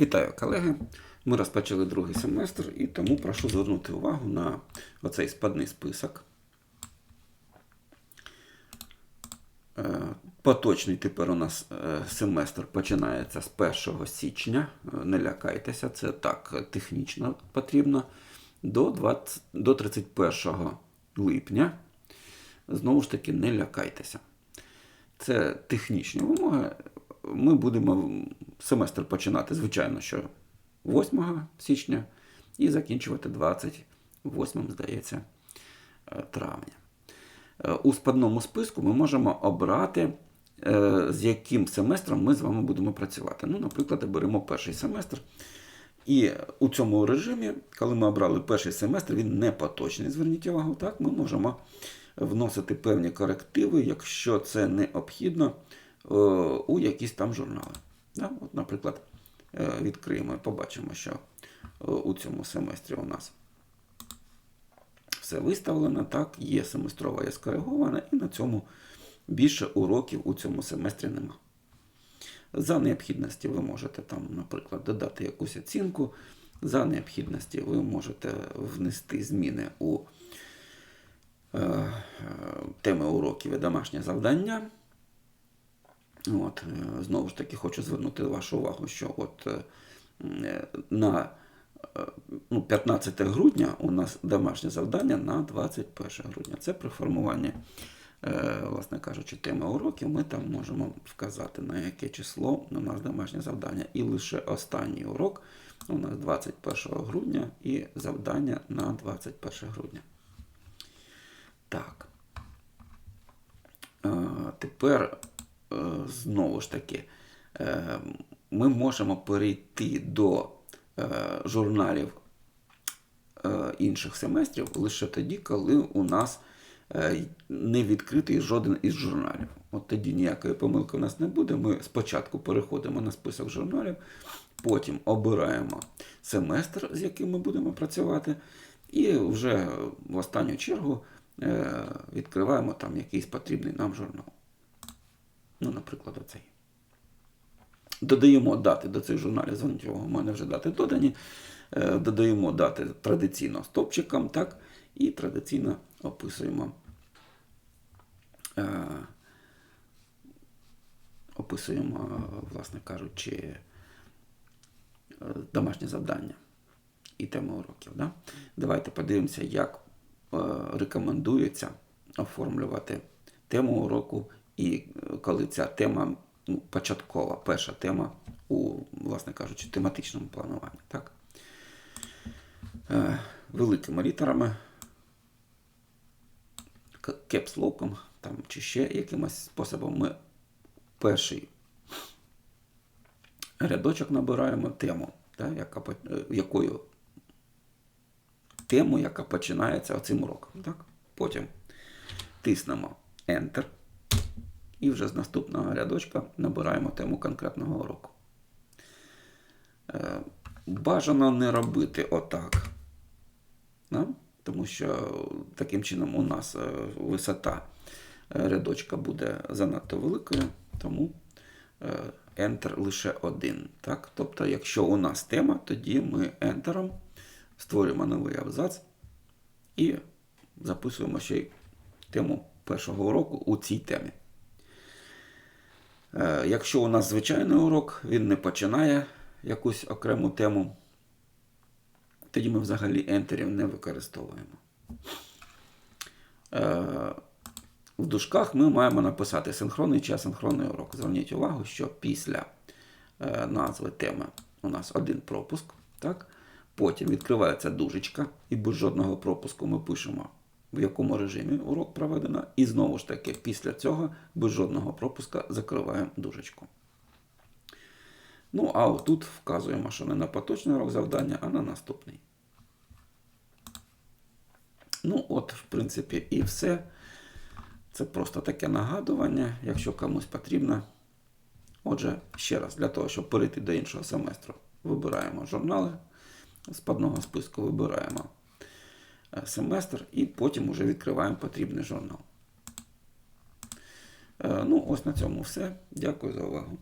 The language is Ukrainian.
Вітаю, колеги! Ми розпочали другий семестр і тому прошу звернути увагу на оцей спадний список. Е, Поточний тепер у нас е, семестр починається з 1 січня. Е, Не лякайтеся, це так технічно потрібно. До, 20, до 31 липня. Знову ж таки, не лякайтеся. Це технічні вимоги. Ми будемо семестр починати, звичайно, що 8 січня і закінчувати 28, здається, е, травня. Е, У спадному списку ми можемо обрати, е, з яким семестром ми з вами будемо працювати. Ну, наприклад, беремо перший семестр. І у цьому режимі, коли ми обрали перший семестр, він не поточний. Зверніть увагу, так, ми можемо вносити певні корективи, якщо це необхідно, у якісь там журнали. Да? От, наприклад, е, відкриємо і побачимо, що е, у цьому семестрі у нас все виставлено, так, є семестрова є скоригована, і на цьому більше уроків у цьому семестрі нема. За необхідності ви можете там, наприклад, додати якусь оцінку. За необхідності ви можете внести зміни у е, теми уроків і домашнє завдання. От, е, знову ж таки, хочу звернути вашу увагу, що от е, на е, ну, 15 грудня у нас домашнє завдання на 21 грудня. Це при формуванні, власне кажучи, теми уроків. Ми там можемо вказати, на яке число у нас домашнє завдання. І лише останній урок у нас 21 грудня і завдання на 21 грудня. Так. Тепер знову ж таки е, ми можемо перейти до е, журналів е, інших семестрів лише тоді, коли у нас не відкритий жоден із журналів. От тоді ніякої помилки у нас не буде. Ми спочатку переходимо на список журналів, потім обираємо семестр, з яким ми будемо працювати, і вже в останню чергу відкриваємо там якийсь потрібний нам журнал. Ну, наприклад, оцей. Додаємо дати до цих журналів, зверніть увагу, у мене вже дати додані. Е, Додаємо дати традиційно стопчиком, так, і традиційно описуємо, е, описуємо, власне кажучи, е, домашнє завдання і тему уроків. Да? Давайте подивимося, як рекомендується оформлювати тему уроку, і коли ця тема ну, початкова, перша тема у, власне кажучи, тематичному плануванні. Так? Е, великими літерами, кепслоком там, чи ще якимось способом ми перший рядочок набираємо тему, да, яка, е, якою тему, яка починається цим уроком. Так? Потім тиснемо Enter. І вже з наступного рядочка набираємо тему конкретного уроку. Е, Бажано не робити отак. Тому що таким чином у нас е, висота е, рядочка буде занадто великою, тому Enter лише один. Так? Тобто, якщо у нас тема, тоді ми Enter створюємо новий абзац і записуємо ще й тему першого уроку у цій темі. Е, Якщо у нас звичайний урок, він не починає якусь окрему тему, тоді ми взагалі ентерів не використовуємо. Е, В дужках ми маємо написати синхронний чи асинхронний урок. Зверніть увагу, що після е, назви теми у нас один пропуск. Так? Потім відкривається дужечка, і без жодного пропуску ми пишемо, в якому режимі урок проведено. І знову ж таки, після цього без жодного пропуска закриваємо дужечку. Ну, а отут вказуємо, що не на поточний урок завдання, а на наступний. Ну, от, в принципі, і все. Це просто таке нагадування, якщо комусь потрібно. Отже, ще раз, для того, щоб перейти до іншого семестру, вибираємо журнали. З падного списку вибираємо семестр і потім вже відкриваємо потрібний журнал. Е, Ну, ось на цьому все. Дякую за увагу.